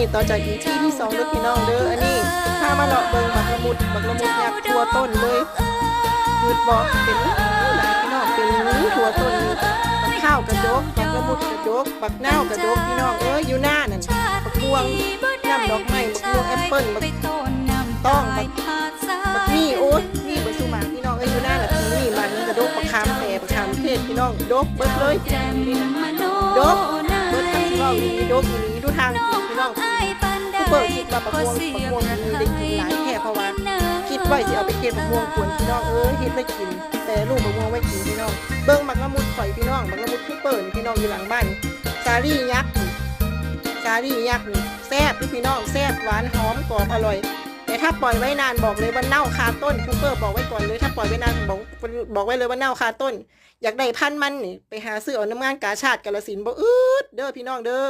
นี้ต่อจากอีที่ที่สองเด้อพี่น้องเด้ออันนี้พามาเลาะเบิ่งบักละมุดบักละมุดยักษ์ทัวต้นเลยยืดบอกเป็นหลายพี่น้องเป็นทัวต้นบักข้าวกระจกบักละมุดกระจกบักนาวกระจกพี่น้องเอ้ยอยู่หน้านั่นบักพวงน้ำดอกไม้บักพวงแอปเปิ้ลบักต้องบักบักมี่โอ๊ยนี่บักสุมาพี่น้องเอ้ยอยู่หน้าน่ะพี่นี่มันกระดกบักคามแปรบักคามเทศพี่น้องดกเบิดเลยดก เบิดทั้งเราอีดกอีนี้ดูทางพี่น้องผู้เปิดคิดว่าประพวงประพวงมีได้กินหลายแค่เพราะว่าคิดไว้สิเอาไปเก็บมะม่วงกวนพี่น้องเอ้ยเฮ็ดไว้กิน แต่ลูกมะม่วงไว้กินพี่น้องเบิ่งมักละมุดข่อยพี่น้องมักละมุดผู้เปิดพี่น้องอยู่หลังบ้านซารี่ยักษ์นี่ซารี่ยักษ์นี่แซ่บพี่พี่น้องแซ่บหวานหอมกรอบอร่อยแต่ ถ้าปล่อยไว้นานบอกเลยว่าเน่าคาต้นคูเปอร์บอกไว้ก่อนเลยถ้าปล่อยไว้นานบอกบอกไว้เลยว่าเน่าคาต้น อยากได้พันธุ์มันนี่ไปหาซื้อเอาน้ำงานกาชาติกาลสินธุ์บ่อืดเด้อพี่น้องเด้อ